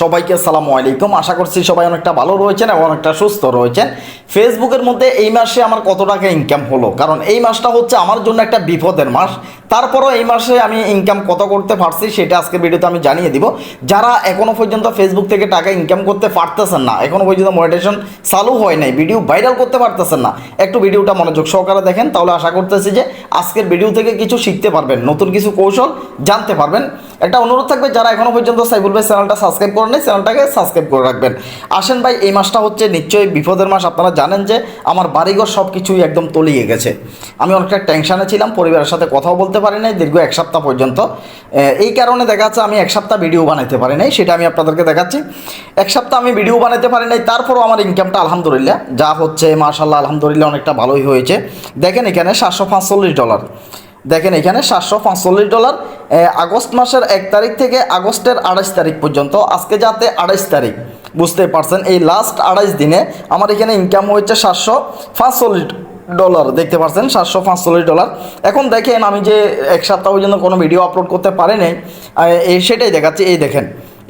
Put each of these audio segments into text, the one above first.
সবাইকে আসসালামু আলাইকুম। আশা করছি সবাই অনেকটা ভালো রয়েছেন এবং অনেকটা সুস্থ রয়েছেন। ফেসবুকের মধ্যে এই মাসে আমার কত টাকা ইনকাম হলো? কারণ এই মাসটা হচ্ছে আমার জন্য একটা বিপদের মাস। তারপরও এই মাসে আমি ইনকাম কত করতে পারছি সেটা আজকে ভিডিওতে আমি জানিয়ে দিব। যারা এখনও পর্যন্ত ফেসবুক থেকে টাকা ইনকাম করতে পারতেছেন না এখনও পর্যন্ত মনিটেশন চালু হয় নাই ভিডিও ভাইরাল করতে পারতেছেন না, একটু ভিডিওটা মনোযোগ সহকারে দেখেন। তাহলে আশা করতেছি যে আজকের ভিডিও থেকে কিছু শিখতে পারবেন, নতুন কিছু কৌশল জানতে পারবেন। একটা অনুরোধ থাকবে, যারা এখনও পর্যন্ত সাইবুল ভাই চ্যানেলটা সাবস্ক্রাইব করেন নাই, চ্যানেলটাকে সাবস্ক্রাইব করে রাখবেন। আসেন ভাই, এই মাসটা হচ্ছে নিশ্চয়ই বিপদের মাস, আপনারা জানেন যে আমার বাড়িঘর সব কিছুই একদম তলিয়ে গেছে। আমি অনেকটা টেনশানে ছিলাম, পরিবারের সাথে কথাও বলতে পারি নাই, দীর্ঘ এক সপ্তাহ পর্যন্ত। এই কারণে দেখা যাচ্ছে আমি এক সপ্তাহ ভিডিও বানাইতে পারি নাই, সেটা আমি আপনাদেরকে দেখাচ্ছি। এক সপ্তাহ আমি ভিডিও বানাইতে পারি নাই, তারপরও আমার ইনকামটা আলহামদুলিল্লাহ, যা হচ্ছে মার্শাল্লাহ আলহামদুলিল্লাহ অনেকটা ভালোই হয়েছে। দেখেন এখানে সাতশো পাঁচচল্লিশ ডলার দেখেন এখানে সাতশো পাঁচচল্লিশ ডলার আগস্ট মাসের এক তারিখ থেকে আগস্টের আড়াইশ তারিখ পর্যন্ত, আজকে যাতে আড়াইশ তারিখ বুঝতে পারছেন? এই লাস্ট আড়াইশ দিনে আমার এখানে ইনকাম হয়েছে সাতশো পাঁচচল্লিশ ডলার, দেখতে পাচ্ছেন সাতশো পাঁচচল্লিশ ডলার। এখন দেখেন আমি যে এক সপ্তাহ পর্যন্ত কোনো ভিডিও আপলোড করতে পারি নাই এই সেটাই দেখাচ্ছি। এই দেখেন,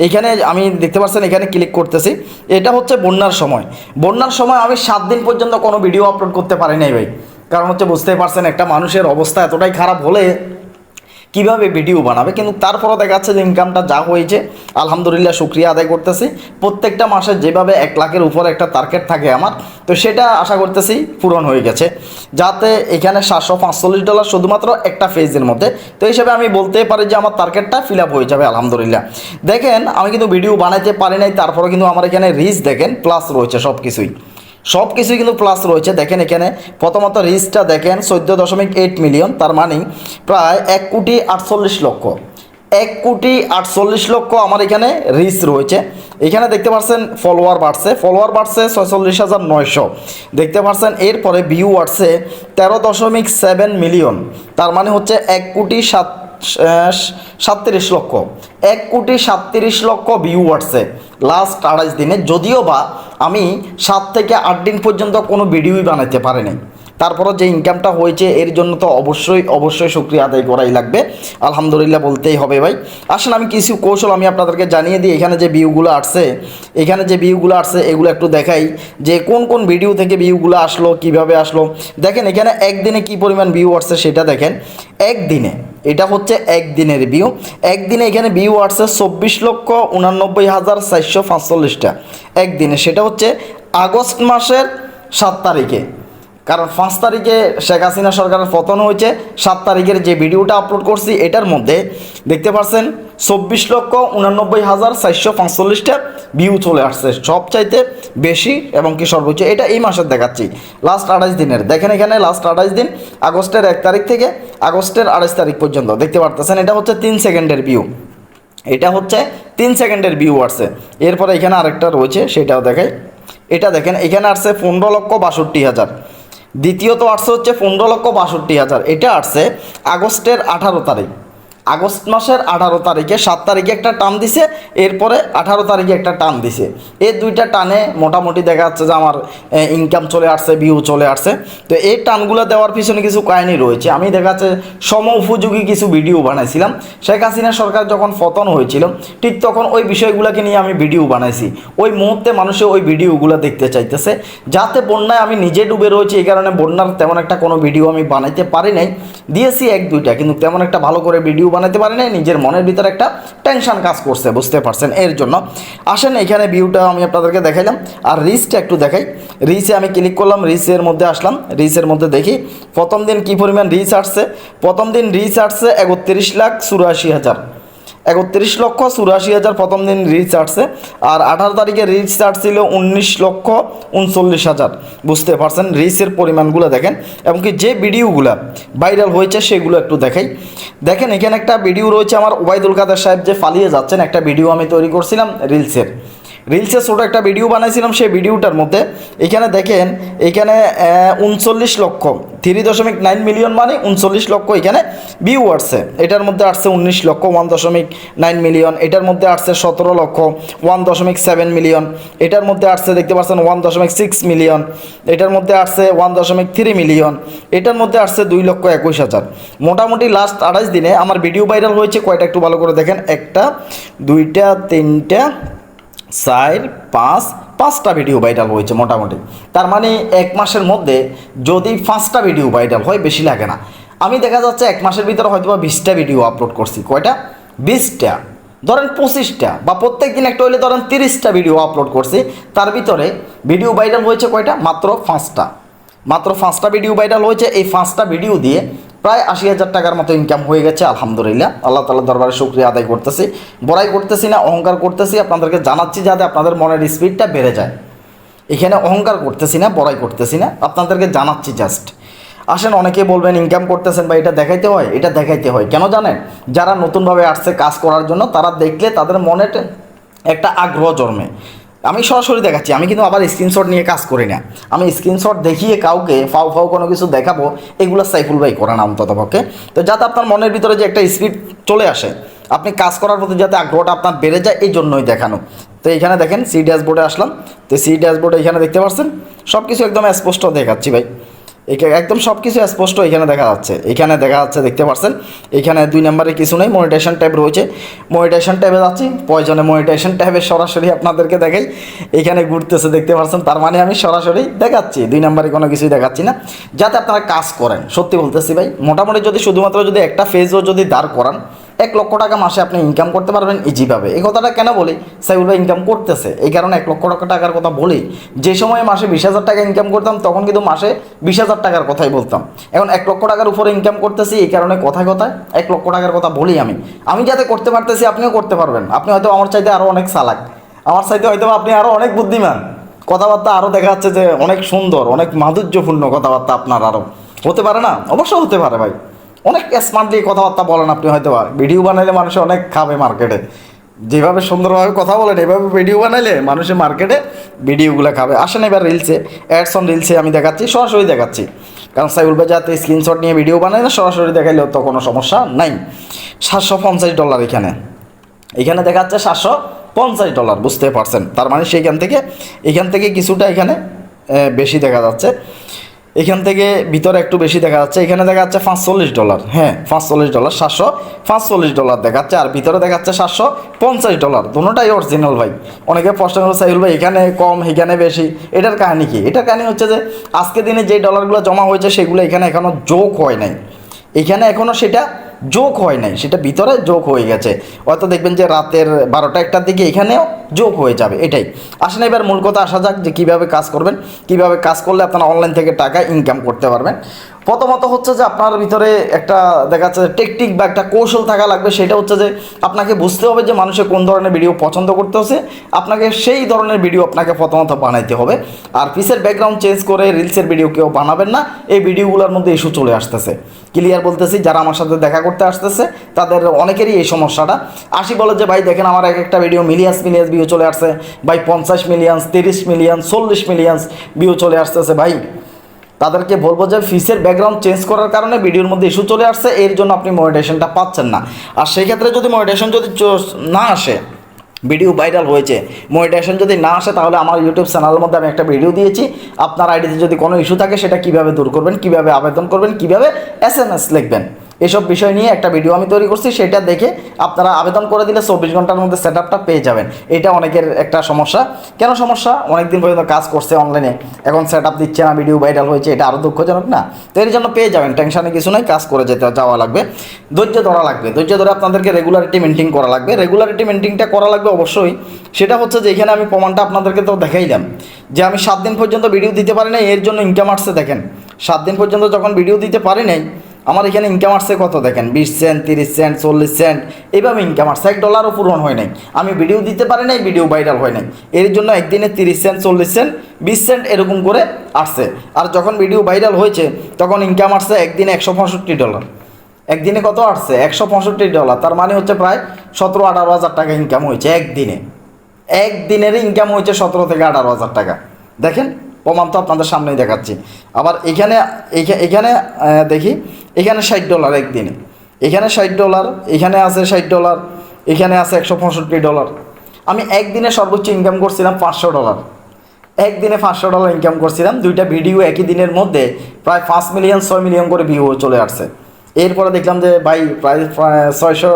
এখানে আমি দেখতে পাচ্ছেন এখানে ক্লিক করতেছি। এটা হচ্ছে বন্যার সময়। বন্যার সময় আমি সাত দিন পর্যন্ত কোনো ভিডিও আপলোড করতে পারি নাই ভাই। কারণ হচ্ছে বুঝতেই পারছেন, একটা মানুষের অবস্থা এতটাই খারাপ হলে কীভাবে ভিডিও বানাবে? কিন্তু তারপরও দেখা যাচ্ছে যে ইনকামটা যা হয়েছে, আলহামদুলিল্লাহ শুক্রিয়া আদায় করতেছি। প্রত্যেকটা মাসে যেভাবে এক লাখের উপরে একটা টার্গেট থাকে আমার, তো সেটা আশা করতেছি পূরণ হয়ে গেছে। যাতে এখানে সাতশো পাঁচচল্লিশ ডলার শুধুমাত্র একটা ফেজের মধ্যে। তো হিসাবে আমি বলতে পারি যে আমার টার্গেটটা ফিল আপ হয়ে যাবে, আলহামদুলিল্লাহ। দেখেন, আমি কিন্তু ভিডিও বানাইতে পারি নাই তারপরে কিন্তু আমার এখানে রিচ দেখেন প্লাস রয়েছে সব কিছুই সব কিছুই কিন্তু প্লাস রয়েছে। দেখেন এখানে প্রথমত রিচটা দেখেন, চোদ্দ দশমিক এইট মিলিয়ন তার মানে প্রায় এক কোটি আটচল্লিশ লক্ষ। এক কোটি আটচল্লিশ লক্ষ আমার এখানে রিচ রয়েছে। এখানে দেখতে পাচ্ছেন ফলোয়ার বাড়ছে। ফলোয়ার বাড়ছে ছয়চল্লিশ হাজার নয়শো। দেখতে পাচ্ছেন এরপরে ভিউ বাড়ছে তেরো দশমিক সেভেন মিলিয়ন তার মানে হচ্ছে এক কোটি সাত সাতত্রিশ লক্ষ। এক কোটি সাতত্রিশ লক্ষ ভিউ আসছে লাস্ট আড়াইশ দিনে, যদিও বা আমি সাত থেকে আট দিন পর্যন্ত কোনো ভিডিওই বানাতে পারিনি। তারপরও যে ইনকামটা হয়েছে, এর জন্য তো অবশ্যই অবশ্যই শুক্রিয়া আদায় করাই লাগবে। আলহামদুলিল্লাহ বলতেই হবে ভাই। আসলে আমি কিছু কৌশল আমি আপনাদেরকে জানিয়ে দিই। এখানে যে ভিউগুলো আসছে, এখানে যে ভিউগুলো আসছে, এগুলো একটু দেখাই যে কোন কোন ভিডিও থেকে ভিউগুলো আসলো, কীভাবে আসলো। দেখেন, এখানে একদিনে কি পরিমাণ ভিউ আসছে সেটা দেখেন। একদিনে, এটা হচ্ছে একদিনের ভিউ একদিনে এখানে ভিউ আসছে চব্বিশ লক্ষ উনানব্বই হাজার চারশো পাঁচচল্লিশটা। একদিনে, সেটা হচ্ছে আগস্ট মাসের সাত তারিখে। কারণ পাঁচ তারিখে শেখ হাসিনা সরকারের পতন হয়েছে, সাত তারিখের যে ভিডিওটা আপলোড করছি, এটার মধ্যে দেখতে পাচ্ছেন চব্বিশ লক্ষ উনানব্বই হাজার চারশো পাঁচচল্লিশটা ভিউ চলে আসছে, সবচাইতে বেশি এবং কি সর্বোচ্চ, এটা এই মাসের দেখাচ্ছি। লাস্ট আঠাইশ দিনের, দেখেন এখানে লাস্ট আঠাইশ দিন, আগস্টের এক তারিখ থেকে আগস্টের আঠাইশ তারিখ পর্যন্ত, দেখতে পারতেছেন, এটা হচ্ছে তিন সেকেন্ডের ভিউ এটা হচ্ছে তিন সেকেন্ডের ভিউ আসছে। এরপরে এখানে আরেকটা রয়েছে, সেটাও দেখাই। এটা দেখেন, এখানে আসছে পনেরো লক্ষ বাষট্টি হাজার। দ্বিতীয়ত আসছে হচ্ছে পনেরো লক্ষ বাষট্টি হাজার। এটা আসছে আগস্টের আঠারো তারিখ। আগস্ট মাসের আঠারো তারিখে, সাত তারিখে একটা টান দিছে, এরপরে আঠারো তারিখে একটা টান দিছে। এই দুইটা টানে মোটামুটি দেখা যাচ্ছে যে আমার ইনকাম চলে আসছে ভিউ চলে আসছে। তো এই টানগুলো দেওয়ার পিছনে কিছু কাহিনী রয়েছে। আমি দেখা যাচ্ছে সম উপযোগী কিছু ভিডিও বানাইছিলাম। শেখ হাসিনা সরকার যখন পতন হয়েছিল, ঠিক তখন ওই বিষয়গুলোকে নিয়ে আমি ভিডিও বানাইছি। ওই মুহূর্তে মানুষে ওই ভিডিওগুলো দেখতে চাইতেছে। যাতে বন্যায় আমি নিজে ডুবে রয়েছি, এই কারণে বন্যার তেমন একটা কোনো ভিডিও আমি বানাইতে পারি নাই। দিয়েছি এক দুইটা, কিন্তু তেমন একটা ভালো করে ভিডিও বানাতে পারি নাই, নিজের মনের ভিতরে একটা টেনশন কাজ করছে, বুঝতে পারছেন? এর জন্য আসেন, এখানে ভিউটা আমি আপনাদেরকে দেখাইলাম। আর রিচটা একটু দেখাই। রিচে আমি ক্লিক করলাম রিচের মধ্যে আসলাম। রিচের মধ্যে দেখি, প্রথম দিন কী পরিমাণ রিচ আসছে? প্রথম দিন রিচ আসছে একত্রিশ লাখ চুরাশি হাজার। একত্রিশ লক্ষ চুরাশি হাজার প্রথম দিন রিচ আসছে। আর আঠারো তারিখে রিচ ছিল উনিশ লক্ষ উনচল্লিশ হাজার। বুঝতে পারছেন? রিচের পরিমাণগুলো দেখেন। এমনকি যে ভিডিওগুলো ভাইরাল হয়েছে, সেগুলো একটু দেখাই। দেখেন, এখানে একটা ভিডিও রয়েছে আমার ওবায়দুল কাদের সাহেব যে পালিয়ে যাচ্ছেন, একটা ভিডিও আমি তৈরি করছিলাম রিলসের রিলসে ছোটো একটা ভিডিও বানাইছিলাম, সেই ভিডিওটার মধ্যে। এখানে দেখেন, এখানে উনচল্লিশ লক্ষ থ্রি দশমিক নাইন মিলিয়ন মানে উনচল্লিশ লক্ষ এখানে ভিউ আসছে। এটার মধ্যে আসছে উনিশ লক্ষ ওয়ান দশমিক নাইন মিলিয়ন এটার মধ্যে আসছে সতেরো লক্ষ ওয়ান দশমিক সেভেন মিলিয়ন এটার মধ্যে আসছে, দেখতে পাচ্ছেন ওয়ান দশমিক সিক্স মিলিয়ন এটার মধ্যে আসছে ওয়ান দশমিক থ্রি মিলিয়ন এটার মধ্যে আসছে দুই লক্ষ একুশ হাজার। মোটামুটি লাস্ট আঠাশ দিনে আমার ভিডিও ভাইরাল হয়েছে, কয়টা একটু ভালো করে দেখেন। একটা, দুইটা, তিনটা চার, পাঁচ, পাঁচটা ভিডিও ভাইরাল হয়েছে মোটামুটি। তার মানে এক মাসের মধ্যে যদি পাঁচটা ভিডিও ভাইরাল হয়, বেশি লাগে না। আমি দেখা যাচ্ছে এক মাসের ভিতরে হয়তো বা বিশটা ভিডিও আপলোড করছি। কয়টা? বিশটা। ধরেন পঁচিশটা বা প্রত্যেক দিন একটা হইলে ধরেন তিরিশটা ভিডিও আপলোড করছি। তার ভিতরে ভিডিও ভাইরাল হয়েছে কয়টা? মাত্র পাঁচটা। মাত্র পাঁচটা ভিডিও ভাইরাল হয়েছে। এই পাঁচটা ভিডিও দিয়ে প্রায় আশি হাজার টাকার মতো ইনকাম হয়ে গেছে, আলহামদুলিল্লাহ। আল্লাহ তালা দরবারে শুক্রিয়া আদায় করতেছি। বড়াই করতেছি না, অহংকার করতেছি, আপনাদেরকে জানাচ্ছি যাতে আপনাদের মনের স্পিডটা বেড়ে যায়। এখানে অহংকার করতেছি না, বড়াই করতেছি না, আপনাদেরকে জানাচ্ছি জাস্ট আসেন, অনেকে বলবেন ইনকাম করতেছেন বা এটা দেখাইতে হয়, এটা দেখাইতে হয়। কেন জানেন? যারা নতুনভাবে আসছে কাজ করার জন্য, তারা দেখলে তাদের মনে একটা আগ্রহ জন্মে। আমি সরাসরি দেখাচ্ছি, আমি কিন্তু আবার স্ক্রিনশট নিয়ে কাজ করি না। আমি স্ক্রিনশট দেখিয়ে কাউকে ফাউ ফাউ কোনো কিছু দেখাবো, এগুলো সাইফুল ভাই করে না অন্তত পক্ষে। তো যাতে আপনার মনের ভিতরে যে একটা স্পিড চলে আসে, আপনি কাজ করার প্রতি যাতে আগ্রহটা আপনার বেড়ে যায় এই জন্যই দেখানো। তো এখানে দেখেন সি ড্যাশবোর্ডে আসলাম। তো সি ড্যাশবোর্ডে এখানে দেখতে পাচ্ছেন সব কিছু একদম স্পষ্ট দেখাচ্ছি ভাই। একদম সব কিছু স্পষ্ট এখানে দেখা যাচ্ছে। এখানে দেখা যাচ্ছে, দেখতে পাচ্ছেন এখানে দুই নম্বরে কিছু নেই, মনিটেশন ট্যাব রয়েছে। মনিটেশন ট্যাবে যাচ্ছি প্রয়োজনে মনিটেশন ট্যাবে সরাসরি আপনাদেরকে দেখাই। এখানে ঘুরতেছে, দেখতে পাচ্ছেন তার মানে আমি সরাসরি দেখাচ্ছি, দুই নম্বরে কোনো কিছুই দেখাচ্ছি না। যাতে আপনারা কাজ করেন, সত্যি বলতেছি ভাই, মোটামুটি যদি শুধুমাত্র যদি একটা ফেজও যদি দাঁড় করান এক লক্ষ টাকা মাসে আপনি ইনকাম করতে পারবেন ইজিভাবে এই কথাটা কেন বলি? সাইবুল ভাই ইনকাম করতেছে। এই কারণে এক লক্ষ টাকা টাকার কথা বলি। যে সময় মাসে বিশ হাজার টাকা ইনকাম করতাম, তখন কিন্তু মাসে বিশ হাজার টাকার কথাই বলতাম। এখন এক লক্ষ টাকার উপরে ইনকাম করতেছি, এই কারণে কথায় কথায় এক লক্ষ টাকার কথা বলি আমি। আমি যাতে করতে পারতেছি, আপনিও করতে পারবেন। আপনি হয়তো আমার চাইতে আরও অনেক চালাক। আমার চাইতে হয়তো আপনি আরও অনেক বুদ্ধিমান। কথাবার্তা আরও দেখা যাচ্ছে যে অনেক সুন্দর, অনেক মাধুর্যপূর্ণ কথাবার্তা আপনার আরও হতে পারে না? অবশ্য হতে পারে ভাই। অনেক স্মার্টলি কথাবার্তা বলেন আপনি হয়তো বা। ভিডিও বানাইলে মানুষ অনেক খাবে মার্কেটে যেভাবে সুন্দরভাবে কথা বলেন, এভাবে ভিডিও বানাইলে মানুষে মার্কেটে ভিডিওগুলো খাবে। আসেন এবার রিলসে অ্যাডস অন রিলসে আমি দেখাচ্ছি, সরাসরি দেখাচ্ছি। কারণ সাইবুল ভাই যাতে স্ক্রিনশট নিয়ে ভিডিও বানায় না, সরাসরি দেখাইলেও তো কোনো সমস্যা নাই। সাতশো পঞ্চাশ ডলার এখানে। এখানে দেখাচ্ছে সাতশো পঞ্চাশ ডলার বুঝতে পারছেন। তার মানে সেইখান থেকে, এখান থেকে কিছুটা এখানে বেশি দেখা যাচ্ছে। এখান থেকে ভিতরে একটু বেশি দেখা যাচ্ছে। এখানে দেখা যাচ্ছে পাঁচচল্লিশ ডলার। হ্যাঁ পাঁচচল্লিশ ডলার, সাতশো, পাঁচচল্লিশ ডলার দেখাচ্ছে। আর ভিতরে দেখা যাচ্ছে সাতশো পঞ্চাশ ডলার। দুটাই অরিজিনাল ভাই। অনেকে প্রশ্ন করে সাইল ভাই, এখানে কম, এখানে বেশি? এটার কাহিনী কি? এটার কাহিনী হচ্ছে যে আজকে দিনে যে ডলারগুলো জমা হয়েছে, সেগুলো এখানে এখনও যোগ হয় নাই। এখানে এখনও সেটা যোগ হয় নাই, সেটা ভিতরে যোগ হয়ে গেছে। হয়তো দেখবেন যে রাতের বারোটা একটার দিকে এখানেও যোগ হয়ে যাবে, এটাই। আসেন এবার মূল কথা আসা যাক যে কীভাবে কাজ করবেন, কীভাবে কাজ করলে আপনারা অনলাইন থেকে টাকা ইনকাম করতে পারবেন। প্রথমত হচ্ছে যে আপনার ভিতরে একটা দেখা যাচ্ছে টেকটিক বা একটা কৌশল থাকা লাগবে, সেটা হচ্ছে যে আপনাকে বুঝতে হবে যে মানুষে কোন ধরনের ভিডিও পছন্দ করতে হচ্ছে আপনাকে সেই ধরনের ভিডিও আপনাকে প্রথমত বানাইতে হবে। আর পিসের ব্যাকগ্রাউন্ড চেঞ্জ করে রিলসের ভিডিও কেউ বানাবেন না, এই ভিডিওগুলোর মধ্যে ইস্যু চলে আসতেছে। ক্লিয়ার বলতেছি, যারা আমার সাথে দেখা আসতেছে, তাদের অনেকেরই এই সমস্যাটা। আসি বলে যে, ভাই, দেখেন আমার এক একটা ভিডিও মিলিয়ান্স মিলিয়ান্স ভিউ চলে আসছে। ভাই, পঞ্চাশ মিলিয়ন্স তিরিশ মিলিয়ন চল্লিশ মিলিয়ন্স ভিউ চলে আসতেছে, ভাই। তাদেরকে বলব যে ফিসের ব্যাকগ্রাউন্ড চেঞ্জ করার কারণে ভিডিওর মধ্যে ইস্যু চলে আসছে, এর জন্য আপনি মনিটেশনটা পাচ্ছেন না। আর সেই ক্ষেত্রে যদি মনিটেশন যদি না আসে ভিডিও ভাইরাল হয়েছে মনিটেশন যদি না আসে, তাহলে আমার ইউটিউব চ্যানেলের মধ্যে আমি একটা ভিডিও দিয়েছি। আপনার আইডিতে যদি কোনো ইস্যু থাকে, সেটা কীভাবে দূর করবেন, কীভাবে আবেদন করবেন, কীভাবে এস এম এস লিখবেন? এসব বিষয় নিয়ে একটা ভিডিও আমি তৈরি করছি, সেটা দেখে আপনারা আবেদন করে দিলে চব্বিশ ঘণ্টার মধ্যে সেট আপটা পেয়ে যাবেন। এটা অনেকের একটা সমস্যা। কেন সমস্যা? অনেক দিন পর্যন্ত কাজ করছে অনলাইনে এখন সেট আপ দিচ্ছে না ভিডিও ভাইরাল হয়েছে, এটা আরও দুঃখজনক না? তো এর জন্য পেয়ে যাবেন টেনশনে কিছু নয় কাজ করে যেতে যাওয়া লাগবে। ধৈর্য ধরা লাগবে, ধৈর্য ধরে আপনাদেরকে রেগুলারিটি মেনটেন করা লাগবে। রেগুলারিটি মেনটেনটা করা লাগবে অবশ্যই। সেটা হচ্ছে যে এখানে আমি প্রমাণটা আপনাদেরকে তো দেখাই দেখাইলাম, যে আমি সাত দিন পর্যন্ত ভিডিও দিতে পারি নাই, এর জন্য ইনকাম আসছে দেখেন। সাত দিন পর্যন্ত যখন ভিডিও দিতে পারি নাই আমার এখানে ইনকাম আসছে কত দেখেন? বিশ সেন্ট তিরিশ সেন্ট চল্লিশ সেন্ট এইভাবে ইনকাম আসছে। এক ডলারও পূরণ হয় নাই। আমি ভিডিও দিতে পারি নাই ভিডিও ভাইরাল হয় নাই। এর জন্য একদিনে তিরিশ সেন্ট চল্লিশ সেন্ট বিশ সেন্ট এরকম করে আসছে। আর যখন ভিডিও ভাইরাল হয়েছে, তখন ইনকাম আসছে একদিনে একশো পঁয়ষট্টি ডলার একদিনে কত আসছে? একশো পঁয়ষট্টি ডলার তার মানে হচ্ছে প্রায় সতেরো, আঠারো হাজার টাকা ইনকাম হয়েছে একদিনে। একদিনের ইনকাম হয়েছে সতেরো থেকে আঠারো হাজার টাকা। দেখেন? প্রমাণ তো আপনাদের সামনেই দেখাচ্ছি। আবার এখানে এখানে দেখি, এখানে ষাট ডলার একদিনে। এখানে ষাট ডলার, এখানে আছে ষাট ডলার, এখানে আছে একশো পঁয়ষট্টি ডলার। আমি একদিনে সর্বোচ্চ ইনকাম করছিলাম পাঁচশো ডলার। একদিনে পাঁচশো ডলার ইনকাম করছিলাম, দুইটা ভিডিও একই দিনের মধ্যে প্রায় পাঁচ মিলিয়ন ছয় মিলিয়ন করে ভিউ চলে আসছে। এরপরে দেখলাম যে ভাই প্রায় ছয়শো,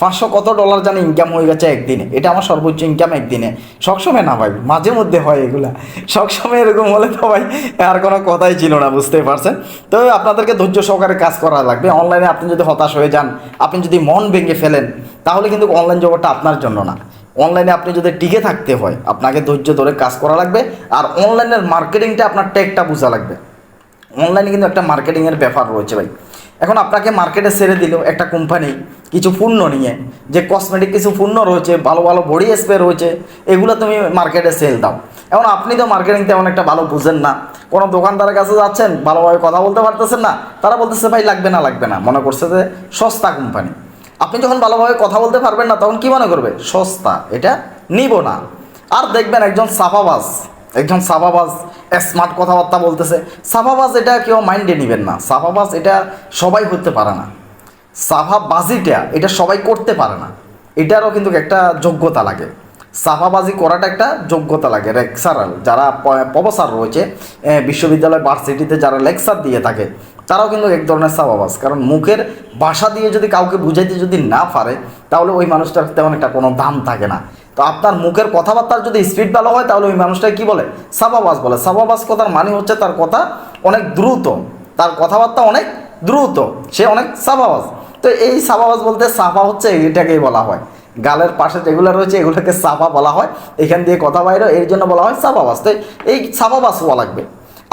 পাঁচশো কত ডলার জানি ইনকাম হয়ে গেছে একদিনে। এটা আমার সর্বোচ্চ ইনকাম একদিনে। সবসময় না ভাই, মাঝে মধ্যে হয় এগুলা। সবসময় এরকম হলে তো ভাই আর কোনো কথাই ছিল না বুঝতে পারছেন? তো আপনাদেরকে ধৈর্য সহকারে কাজ করা লাগবে। অনলাইনে আপনি যদি হতাশ হয়ে যান, আপনি যদি মন ভেঙে ফেলেন, তাহলে কিন্তু অনলাইন জগৎটা আপনার জন্য না। অনলাইনে আপনি যদি টিকে থাকতে হয়, আপনাকে ধৈর্য ধরে কাজ করা লাগবে। আর অনলাইনের মার্কেটিংটা আপনার টেকটা বোঝা লাগবে। অনলাইনে কিন্তু একটা মার্কেটিংয়ের ব্যাপার রয়েছে ভাই। এখন আপনাকে মার্কেটে ছেড়ে দিল একটা কোম্পানি কিছু পণ্য নিয়ে, যে কসমেটিক কিছু পণ্য রয়েছে, ভালো ভালো বডি স্প্রে রয়েছে, এগুলো তুমি মার্কেটে সেল দাও। এখন আপনি তো মার্কেটিং তেমন একটা ভালো বুঝেন না। কোনো দোকানদারের কাছে যাচ্ছেন, ভালোভাবে কথা বলতে পারতেছেন না, তারা বলতেছে, ভাই, লাগবে না লাগবে না। মনে করছে যে সস্তা কোম্পানি আপনি যখন ভালোভাবে কথা বলতে পারবেন না, তখন কি মনে করবে? সস্তা, এটা নিব না। আর দেখবেন একজন সাফাবাজ একজন সাফাবাজ স্মার্ট কথাবার্তা বলতেছে। সাফাবাজ এটা কেউ মাইন্ডে নেবেন না। সাফাবাজ এটা সবাই করতে পারে না। সাফাবাজিটা এটা সবাই করতে পারে না। এটারও কিন্তু একটা যোগ্যতা লাগে। সাফাবাজি করাটা একটা যোগ্যতা লাগে। লেকচারাল যারা প্রফেসর রয়েছে বিশ্ববিদ্যালয় ভার্সিটিতে যারা লেকচার দিয়ে থাকে, তারাও কিন্তু এক ধরনের সাফাবাজ। কারণ মুখের ভাষা দিয়ে যদি কাউকে বুঝাইতে যদি না পারে, তাহলে ওই মানুষটার তেমন একটা কোনো দাম থাকে না। তো আপনার মুখের কথাবার্তার যদি স্পিড ভালো হয়, তাহলে ওই মানুষটাকে কী বলে? সাবাবাস বলে। সাবাবাস কথার মানে হচ্ছে তার কথা অনেক দ্রুত। তার কথাবার্তা অনেক দ্রুত। সে অনেক সাবাবাস। তো এই সাবাবাস বলতে সাফা হচ্ছে এটাকেই বলা হয়। গালের পাশে যেগুলো রয়েছে, এগুলোকে সাফা বলা হয়। এখান দিয়ে কথা বাইরে, এর জন্য বলা হয় সাবাবাস। তো এই সাফাবাস বলা লাগবে।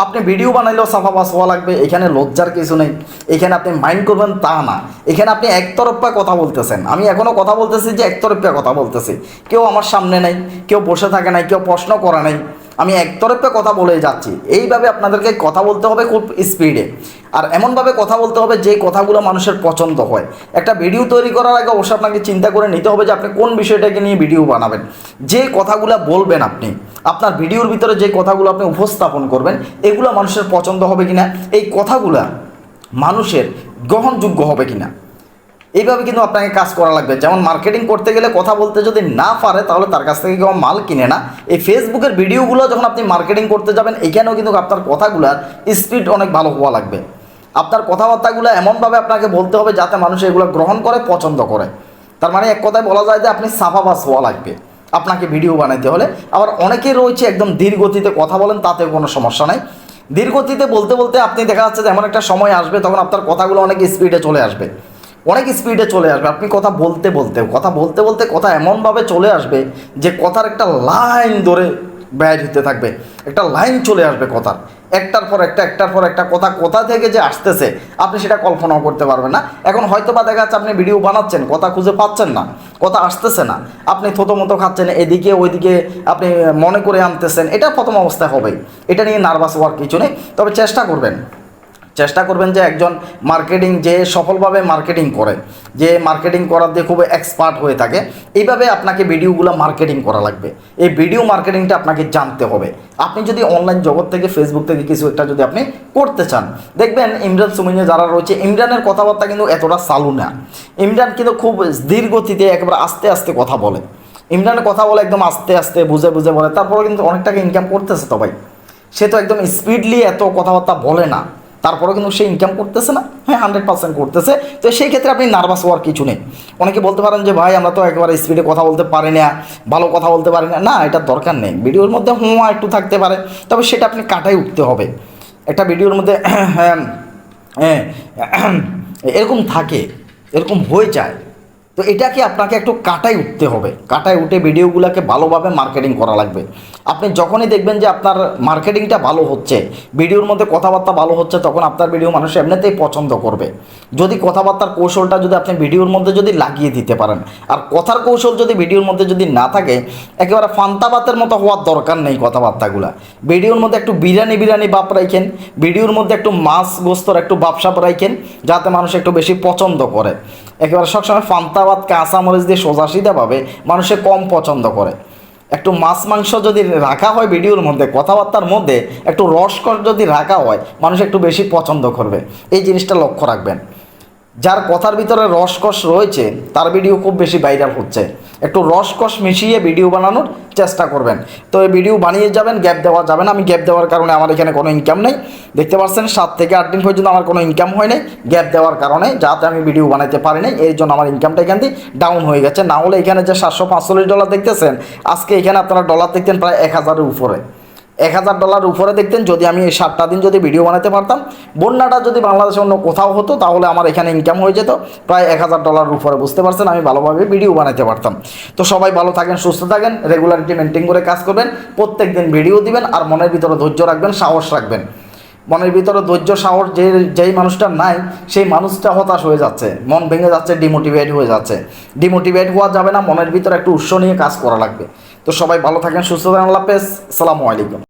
আপনি ভিডিও বানাইলেও সাফা পাস হওয়া লাগবে, এখানে লজ্জার কিছু নেই। এখানে আপনি মাইন্ড করবেন তা না। এখানে আপনি একতরফা কথা বলতেছেন। আমি এখনও কথা বলতেছি যে একতরফা কথা বলতেছি। কেউ আমার সামনে নেই, কেউ বসে থাকে নাই, কেউ প্রশ্ন করে নাই। আমি একতরফে কথা বলে যাচ্ছি। এইভাবে আপনাদেরকে কথা বলতে হবে খুব স্পিডে। আর এমনভাবে কথা বলতে হবে যে কথাগুলো মানুষের পছন্দ হয়। একটা ভিডিও তৈরি করার আগে অবশ্যই আপনাকে চিন্তা করে নিতে হবে যে আপনি কোন বিষয়টাকে নিয়ে ভিডিও বানাবেন। যে কথাগুলো বলবেন আপনি, আপনার ভিডিওর ভিতরে যে কথাগুলো আপনি উপস্থাপন করবেন, এগুলো মানুষের পছন্দ হবে কিনা, এই কথাগুলো মানুষের গ্রহণযোগ্য হবে কিনা। এইভাবে কিন্তু আপনাকে কাজ করা লাগবে। যেমন মার্কেটিং করতে গেলে কথা বলতে যদি না পারে, তাহলে তার কাছ থেকে কেউ মাল কিনে না। এই ফেসবুকের ভিডিওগুলো যখন আপনি মার্কেটিং করতে যাবেন, এখানেও কিন্তু আপনার কথাগুলোর স্পিড অনেক ভালো হওয়া লাগবে। আপনার কথাবার্তাগুলো এমনভাবে আপনাকে বলতে হবে যাতে মানুষ এগুলো গ্রহণ করে, পছন্দ করে। তার মানে এক কথায় বলা যায় যে আপনি সাফাবাস হওয়া লাগবে। আপনাকে ভিডিও বানাইতে হলে। আবার অনেকে রয়েছে একদম ধীর গতিতে কথা বলেন, তাতেও কোনো সমস্যা নাই। ধীর গতিতে বলতে বলতে আপনি দেখা যাচ্ছে যে এমন একটা সময় আসবে, তখন আপনার কথাগুলো অনেক স্পিডে চলে আসবে। অনেক স্পিডে চলে আসবে। আপনি কথা বলতে বলতে, কথা বলতে বলতে কথা এমনভাবে চলে আসবে যে কথার একটা লাইন ধরে ব্যয় হতে থাকবে। একটা লাইন চলে আসবে কথার। একটার পর একটা, একটার পর একটা, কথা কোথা থেকে যে আসতেছে, আপনি সেটা কল্পনাও করতে পারবেন না। এখন হয়তো বা দেখা যাচ্ছে আপনি ভিডিও বানাচ্ছেন, কথা খুঁজে পাচ্ছেন না, কথা আসতেছে না। আপনি থতো মতো খাচ্ছেন, এদিকে ওইদিকে আপনি মনে করে আনতেছেন, এটা প্রথম অবস্থায় হবেই। এটা নিয়ে নার্ভাস হওয়ার কিছু নেই। তবে চেষ্টা করবেন। চেষ্টা করবেন যে একজন মার্কেটিং যে সফলভাবে মার্কেটিং করে, যে মার্কেটিং করার দিয়ে খুব এক্সপার্ট হয়ে থাকে, এইভাবে আপনাকে ভিডিওগুলো মার্কেটিং করা লাগবে। এই ভিডিও মার্কেটিংটা আপনাকে জানতে হবে। আপনি যদি অনলাইন জগৎ থেকে ফেসবুক থেকে কিছু একটা যদি আপনি করতে চান, দেখবেন ইমরান সুমিনে যারা রয়েছে, ইমরানের কথাবার্তা কিন্তু এতটা চালু না। ইমরান কিন্তু খুব ধীর গতিতে একেবারে আস্তে আস্তে কথা বলে। ইমরানের কথা বলে একদম আস্তে আস্তে, বুঝে বুঝে বলে। তারপরে কিন্তু অনেক টাকা ইনকাম করতেছে তো ভাই। সে তো একদম স্পিডলি এত কথাবার্তা বলে না। তারপরেও কিন্তু সে ইনকাম করতেছে না। হ্যাঁ হান্ড্রেড পার্সেন্ট করতেছে। তো সেই ক্ষেত্রে আপনি নার্ভাস হওয়ার কিছু নেই। অনেকে বলতে পারেন যে, ভাই, আমরা তো একবারে স্পিডে কথা বলতে পারি না, ভালো কথা বলতে পারি না। না এটা দরকার নেই। ভিডিওর মধ্যে হুঁয়া একটু থাকতে পারে, তবে সেটা আপনি কাটাই উঠতে হবে। একটা ভিডিওর মধ্যে হ্যাঁ হ্যাঁ এরকম থাকে, এরকম হয়ে যায়। তো এটাকে আপনাকে একটু কাটাই উঠতে হবে। কাটাই উঠে ভিডিওগুলোকে ভালোভাবে মার্কেটিং করা লাগবে। আপনি যখনই দেখবেন যে আপনার মার্কেটিংটা ভালো হচ্ছে, ভিডিওর মধ্যে কথাবার্তা ভালো হচ্ছে, তখন আপনার ভিডিও মানুষ এমনিতেই পছন্দ করবে। যদি কথাবার্তার কৌশলটা যদি আপনি ভিডিওর মধ্যে যদি লাগিয়ে দিতে পারেন, আর কথার কৌশল যদি ভিডিওর মধ্যে যদি না থাকে, একেবারে ফান্তাবাতের মতো হওয়ার দরকার নেই কথাবার্তাগুলো। ভিডিওর মধ্যে একটু বিরিয়ানি বিরিয়ানি বাপ রাখেন ভিডিওর মধ্যে একটু মাছ গোস্তর একটু বাপসাপ রাখেন যাতে মানুষ একটু বেশি পছন্দ করে। একেবারে সবসময় ফান্তাবাদ কাঁচা মরিচ দিয়ে সোজা সিধা পাবে মানুষে কম পছন্দ করে। একটু মাছ, মাংস যদি রাখা হয় ভিডিওর মধ্যে, কথাবার্তার মধ্যে, একটু রসকর যদি রাখা হয়, মানুষ একটু বেশি পছন্দ করবে। এই জিনিসটা লক্ষ্য রাখবেন। যার কথার ভিতরে রসকস রয়েছে, তার ভিডিও খুব বেশি ভাইরাল হচ্ছে। একটু রসকস মিশিয়ে ভিডিও বানানোর চেষ্টা করবেন। তো এই ভিডিও বানিয়ে যাবেন গ্যাপ দেওয়া যাবে না। আমি গ্যাপ দেওয়ার কারণে আমার এখানে কোনো ইনকাম নেই। দেখতে পাচ্ছেন, সাত থেকে আট দিন পর্যন্ত আমার কোনো ইনকাম হয় নাই। গ্যাপ দেওয়ার কারণে, যাতে আমি ভিডিও বানাতে পারি নাই, এর জন্য আমার ইনকামটা এখান থেকে ডাউন হয়ে গেছে। না হলে এখানে যে সাতশো পাঁচচল্লিশ ডলার দেখতেছেন, আজকে এখানে আপনারা ডলার দেখতেন প্রায় এক হাজারের উপরে। এক হাজার ডলার উপরে দেখতেন, যদি আমি এই সাতটা দিন যদি ভিডিও বানাতে পারতাম। বন্যাটা যদি বাংলাদেশে অন্য কোথাও হতো, তাহলে আমার এখানে ইনকাম হয়ে যেত। প্রায় এক হাজার ডলার উপরে, বুঝতে পারছেন? আমি ভালোভাবে ভিডিও বানাতে পারতাম। তো সবাই ভালো থাকেন, সুস্থ থাকেন রেগুলারিটি মেনটেন করে কাজ করবেন প্রত্যেক দিন ভিডিও দিবেন, আর মনের ভিতরে ধৈর্য রাখবেন, সাহস রাখবেন। মনের ভিতরে ধৈর্য, সাহস, যে, যেই মানুষটা নাই, সেই মানুষটা হতাশ হয়ে যাচ্ছে। মন ভেঙে যাচ্ছে ডিমোটিভেট হয়ে যাচ্ছে। ডিমোটিভেট হওয়া যাবে না, মনের ভিতরে একটু উৎস নিয়ে কাজ করা লাগবে। তো সবাই ভালো থাকেন, সুস্থ থাকেন, আল্লাহ হাফেজ। আসসালামু আলাইকুম।